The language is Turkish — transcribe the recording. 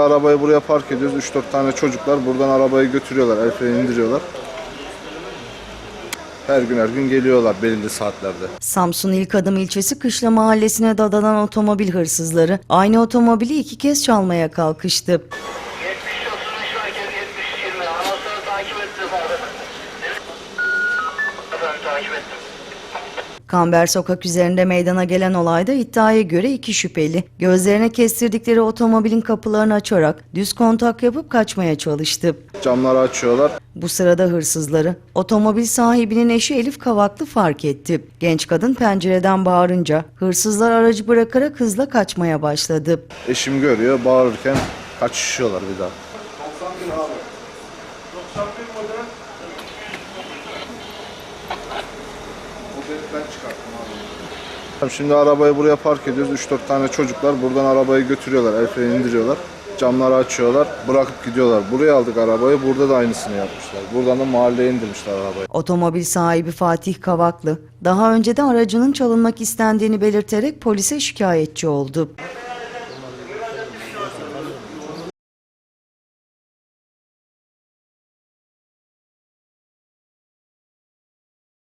Arabayı buraya park ediyoruz. 3-4 tane çocuklar buradan arabayı götürüyorlar. El freni indiriyorlar. Her gün her gün geliyorlar belirli saatlerde. Samsun İlk Adım ilçesi Kışla mahallesine dadanan otomobil hırsızları aynı otomobili iki kez çalmaya kalkıştı. 70 35 merkez 70 20 anahtarı takip ettim efendim. Efendim takip ettim. Kamber sokak üzerinde meydana gelen olayda iddiaya göre iki şüpheli gözlerine kestirdikleri otomobilin kapılarını açarak düz kontak yapıp kaçmaya çalıştı. Camları açıyorlar. Bu sırada hırsızları otomobil sahibinin eşi Elif Kavaklı fark etti. Genç kadın pencereden bağırınca hırsızlar aracı bırakarak hızla kaçmaya başladı. Eşim görüyor bağırırken kaçışıyorlar bir daha ben çıkarttım abi. Şimdi arabayı buraya park ediyoruz. 3-4 tane çocuklar buradan arabayı götürüyorlar. El freni indiriyorlar. Camları açıyorlar. Bırakıp gidiyorlar. Buraya aldık arabayı. Burada da aynısını yapmışlar. Buradan da mahalleye indirmişler arabayı. Otomobil sahibi Fatih Kavaklı daha önce de aracının çalınmak istendiğini belirterek polise şikayetçi oldu.